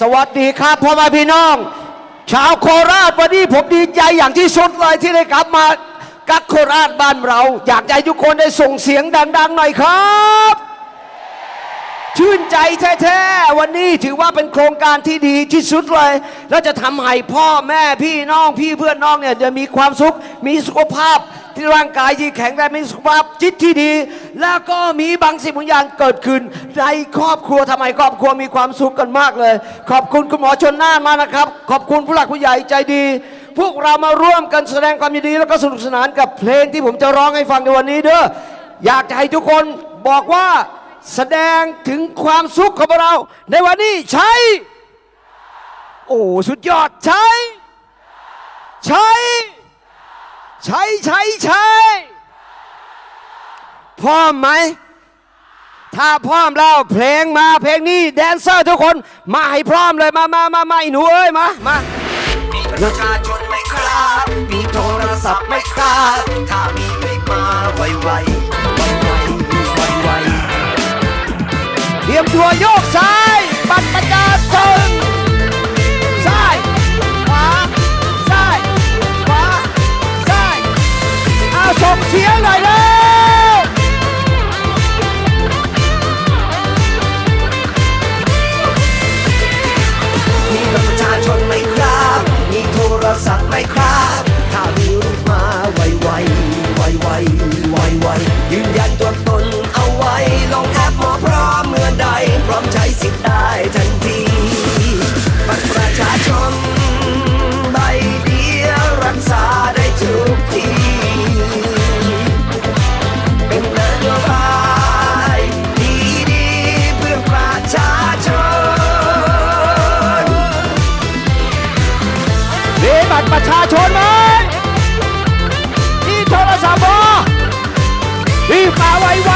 สวัสดีครับพ่อแม่พี่น้อง ชาวโคราชวันนี้ผมดีใจอย่างที่สุดเลยที่ได้กลับมากักโคราชบ้านเรา อยากให้ทุกคนได้ส่งเสียงดัง ๆ หน่อยครับ ชื่นใจแท้ๆวันนี้ถือว่าเป็นโครงการที่ดีที่สุดเลย แล้วจะทำให้พ่อแม่พี่น้องพี่เพื่อนน้องเนี่ยจะมีความสุขมีสุขภาพ ที่ร่างกายที่แข็งแรงมีสุขภาพจิตที่ดี แล้วก็มีบางสิ่งบางอย่างเกิดขึ้นในครอบครัวทำไมครอบครัวมีความสุขกันมากเลย ขอบคุณคุณหมอชนน่านมากนะครับ ขอบคุณผู้หลักผู้ใหญ่ใจดี พวกเรามาร่วมกันแสดงความยินดี แล้วก็สนุกสนานกับเพลงที่ผมจะร้องให้ฟังในวันนี้เด้ออยากจะให้ทุกคนบอกว่าแสดงถึงความสุขของเรา ในวันนี้ใช้ โอ้สุดยอดใช้ ใช้ ใช้ใช้ใช้พร้อมไหม ถ้าพร้อมแล้วเพลงมาเพลงนี้แดนเซอร์ทุกคนมาให้พร้อมเลยมามามามาไอ้หนูเอ้ยมามามีประชาชนไหมครับ มีโทรศัพท์ไหมครับ ถ้ามีให้มาไวๆไวๆไวๆไวเตรียมตัวโยกซ้าย ศั บัตรประชาชนไหมที่โทรศัพท์บ่รีบมาไว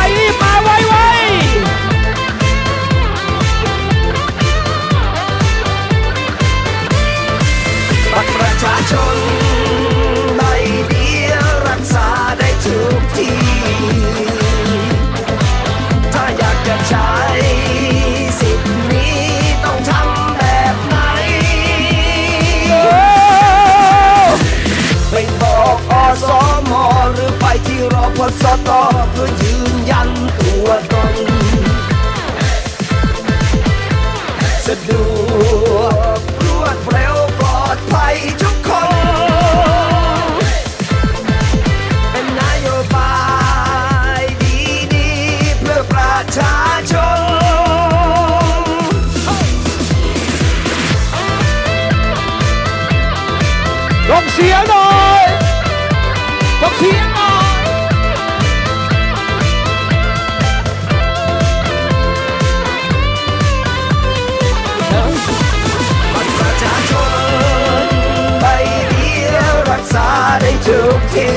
สตเพื่อยืนยันตัวตนสะดวกรวดเร็วปลอดภัยทุกคน เป็นนโยบายดีๆเพื่อประชาชนส่งเสียงหน่อย ทุกที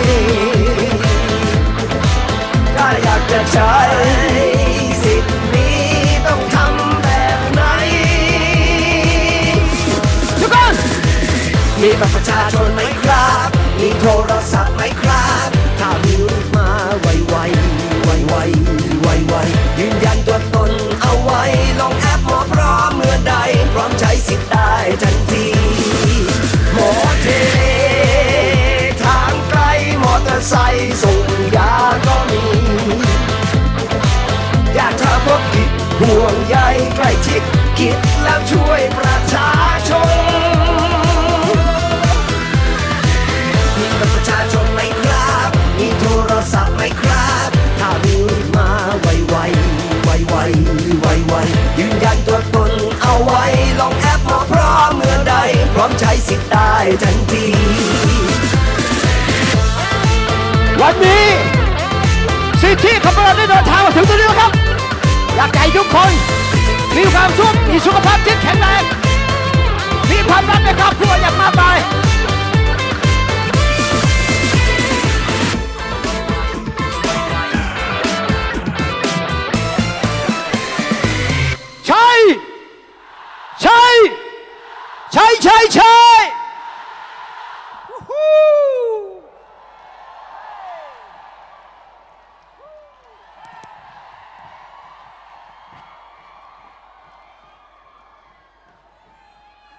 ถ้าอยากจะใช้สิทธิ์นี้ต้องทำแบบไหนทุกคนมีบัตรประชาชนไหมครับ มีโทรศัพท์ ห่วงใยใกล้ชิดคิดแล้วช่วยประชาชนมีบัตรประชาชนไหมครับ มีโทรศัพท์ไหมครับ ถ้ามีมาไวๆไวๆไวๆยืนยันตัวตนเอาไว้ลงแอปหมอพร้อมเมื่อใด พร้อมใช้สิทธิ์ได้ทันที วันนี้สิทธิของเราได้เดินทางมาถึงตรงนี้แล้วครับ อยากให้ทุกคน มีความสุขมีสุขภาพจิตแข็งแรงมีความรักในครอบครัวอย่างมากมาย